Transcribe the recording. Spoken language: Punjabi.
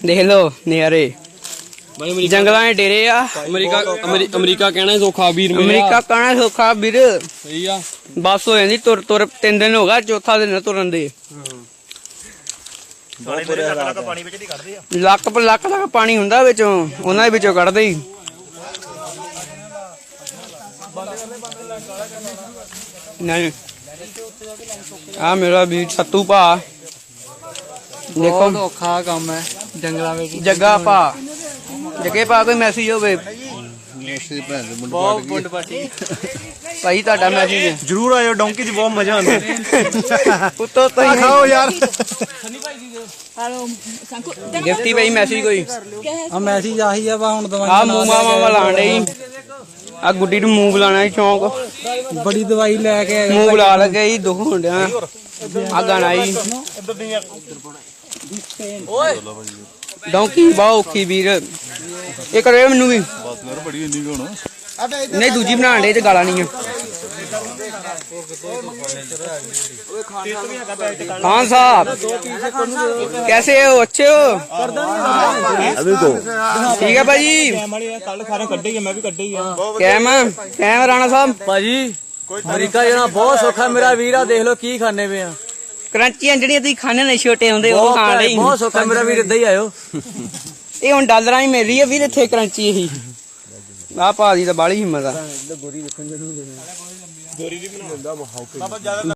ਦੇਖ ਲਓ ਬਾਈ ਅਮਰੀਕਾ ਜੰਗਲਾਂ ਦੇ ਡੇਰੇ ਆ। ਅਮਰੀਕਾ ਅਮਰੀ- ਅਮਰੀਕਾ ਕਹਿਣਾ ਸੌਖਾ ਵੀਰ ਮੇਰਾ। ਅਮਰੀਕਾ ਕਹਣਾ ਸੌਖਾ ਵੀਰ। ਸਹੀ ਆ। ਬੱਸ ਹੋ ਜਾਂਦੀ ਤੁਰ ਤੁਰ ਤਿੰਨ ਦਿਨ ਹੋ ਗਿਆ ਚੌਥਾ ਦਿਨ ਆ ਤੁਰਨ ਦੇ। ਲੱਕ ਪਰ ਲੱਕ ਤੱਕ ਪਾਣੀ ਹੁੰਦਾ ਵਿੱਚੋਂ ਉਹਨਾਂ ਦੇ ਵਿੱਚੋਂ ਕੱਢਦੇ ਹੀ। ਨਹੀਂ। ਆ ਮੇਰਾ ਵੀਰ ਸੱਤੂ ਭਾ। ਦੇਖੋ। ਬਹੁਤ ਔਖਾ ਕੰਮ ਹੈ ਜੰਗਲਾਂ ਵਿੱਚ ਜੱਗਾ ਭਾ ਜੱਗੇ ਭਾ ਕੋਈ ਮੈਸੇਜ ਹੋਵੇ। ਬਹੁਤ ਬੁੰਡ ਪਾਟੀ ਭਾਈ ਤੁਹਾਡਾ ਮੈਸੇਜ ਹੈ। ਜਰੂਰ ਆਇਓ ਡੌਂਕੀ 'ਚ ਬਹੁਤ ਮਜ਼ਾ ਆਉਂਦਾ ਉੱਤੋਂ ਤੋਂ ਖਾਓ ਯਾਰ। ਗਿਫਟੀ ਭਾਈ ਮੈਸੇਜ ਕੋਈ। ਆ ਮੈਸੇਜ ਆਹੀ ਆ ਵਾ ਹੁਣ ਦਵਾਈ ਆ ਮੂੰਹ ਮਾਵਾ ਲਾਣ ਡਈ ਆ ਗੁੱਡੀ ਨੂੰ ਮੂੰਹ ਬੁਲਾਣਾ ਸੀ ਸ਼ੌਂਕ। ਬੜੀ ਦਵਾਈ ਲੈ ਕੇ ਆਏ ਮੂੰਹ ਬੁਲਾ ਲਗੇ ਹੀ ਦੁੱਖ ਹੁੰਦਿਆ। ਆ ਗਾਣਾ ਜੀ। ਡੌਂਕੀ ਬਾ ਔਖੀ ਵੀਰ। ਇਹ ਕਰੇ ਮੈਨੂੰ ਵੀ। ਬਸ ਯਾਰ ਬੜੀ ਇੰਨੀ ਹੋਣਾ ਨਹੀਂ ਦੂਜੀ ਬਣਾਣ ਲਈ ਤੇ ਗਾਲਾਂ ਨਹੀਂ ਆ। ਖਾਨ ਸਾਹਿਬ ਕੈਸੇ ਹੋ? ਅੱਛੇ ਹੋ? ਅਭੀ ਕੋ ਠੀਕ ਹੈ ਭਾਜੀ। ਕੈਮ ਕੈਮ ਰਾਣਾ ਸਾਹਿਬ। ਭਾਜੀ ਅਮਰੀਕਾ ਜਾਣਾ ਬਹੁਤ ਸੌਖਾ ਮੇਰਾ ਵੀਰ ਆ ਦੇਖ ਲਓ ਕੀ ਖਾਣੇ ਪਏ ਆ। ਕਰੰਚੀਆਂ ਜਿਹੜੀਆਂ ਤੁਸੀਂ ਖਾਣੇ ਨੇ ਛੋਟੇ ਹੁੰਦੇ ਉਹ ਖਾਣ ਲਈ ਬਹੁਤ ਸੌਖਾ ਮੇਰਾ ਵੀਰ ਇਦਾਂ ਹੀ ਆਇਓ। ਇਹ ਹੁਣ ਡਾਲਰਾਂ ਹੀ ਮਿਲ ਰਹੀ ਹੈ ਵੀਰ ਇੱਥੇ ਕਰੰਚੀ ਇਹੀ। ਆ ਭਾਜੀ ਤਾਂ ਬਾਲੀ ਹਿੰਮਤ ਆ।